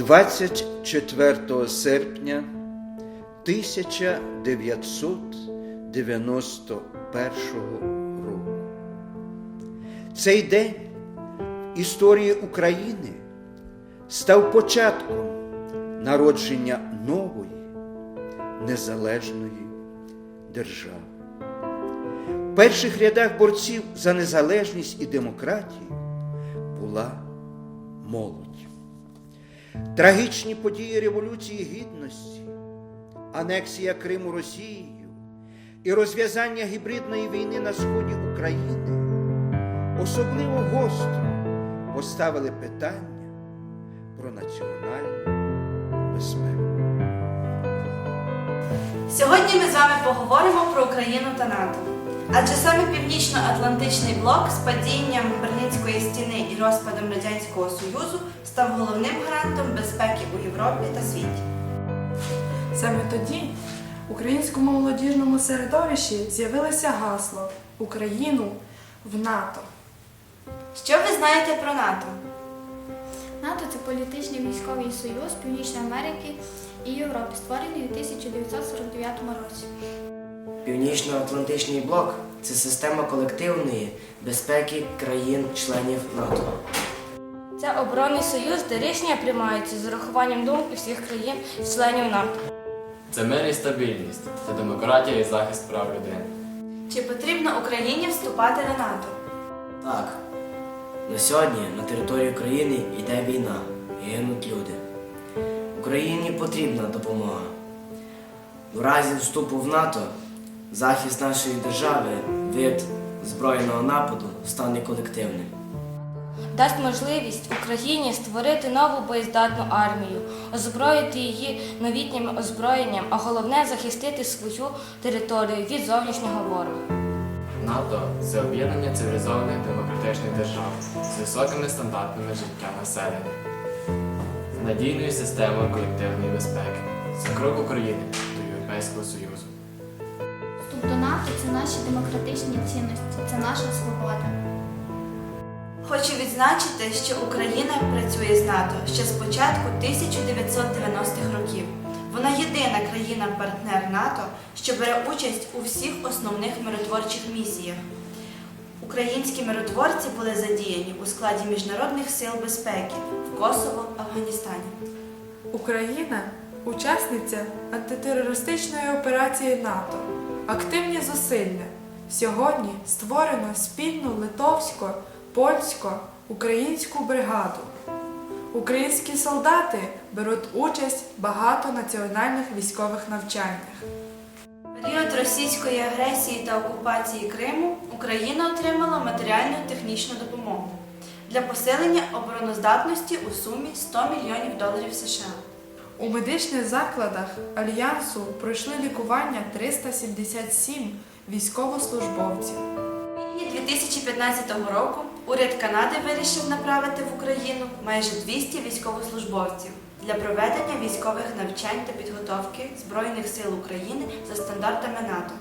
24 серпня 1991 року. Цей день історії України став початком народження нової незалежної держави. В перших рядах борців за незалежність і демократію була молодь. Трагічні події Революції Гідності, анексія Криму Росією і розв'язання гібридної війни на сході України особливо гостро поставили питання про національну безпеку. Сьогодні ми з вами поговоримо про Україну та НАТО. Адже саме Північно-Атлантичний блок з падінням Берлінської стіни і розпадом Радянського Союзу став головним гарантом безпеки у Європі та світі. Саме тоді в українському молодіжному середовищі з'явилося гасло Україну в НАТО. Що ви знаєте про НАТО? НАТО це політичний військовий союз Північної Америки і Європи, створений у 1949 році. Північно-Атлантичний блок це система колективної безпеки країн-членів НАТО. Це оборонний союз, де рішення приймаються з урахуванням думки всіх країн членів НАТО. Це мир і стабільність, це демократія і захист прав людини. Чи потрібно Україні вступати до НАТО? Так, на сьогодні на території України йде війна, гинуть люди. Україні потрібна допомога. В разі вступу в НАТО захист нашої держави від збройного нападу стане колективним. Дасть можливість Україні створити нову боєздатну армію, озброїти її новітнім озброєнням, а головне захистити свою територію від зовнішнього ворога. НАТО це об'єднання цивілізованих демократичних держав з високими стандартами життя населення, з надійною системою колективної безпеки. Це крок України до Європейського Союзу. Це наші демократичні цінності, це наша свобода. Хочу відзначити, що Україна працює з НАТО ще з початку 1990-х років. Вона єдина країна-партнер НАТО, що бере участь у всіх основних миротворчих місіях. Українські миротворці були задіяні у складі міжнародних сил безпеки в Косово, Афганістані. Україна учасниця антитерористичної операції НАТО. Активні зусилля. Сьогодні створено спільну литовсько, польсько, українську бригаду. Українські солдати беруть участь в багатонаціональних військових навчаннях. Період російської агресії та окупації Криму Україна отримала матеріальну технічну допомогу для посилення обороноздатності у сумі 100 мільйонів доларів США. У медичних закладах Альянсу пройшли лікування 377 військовослужбовців. У 2015 року уряд Канади вирішив направити в Україну майже 200 військовослужбовців для проведення військових навчань та підготовки Збройних сил України за стандартами НАТО.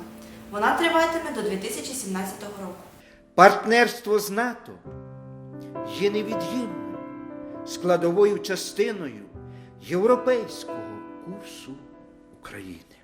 Вона триватиме до 2017 року. Партнерство з НАТО є невід'ємною складовою частиною європейського курсу України.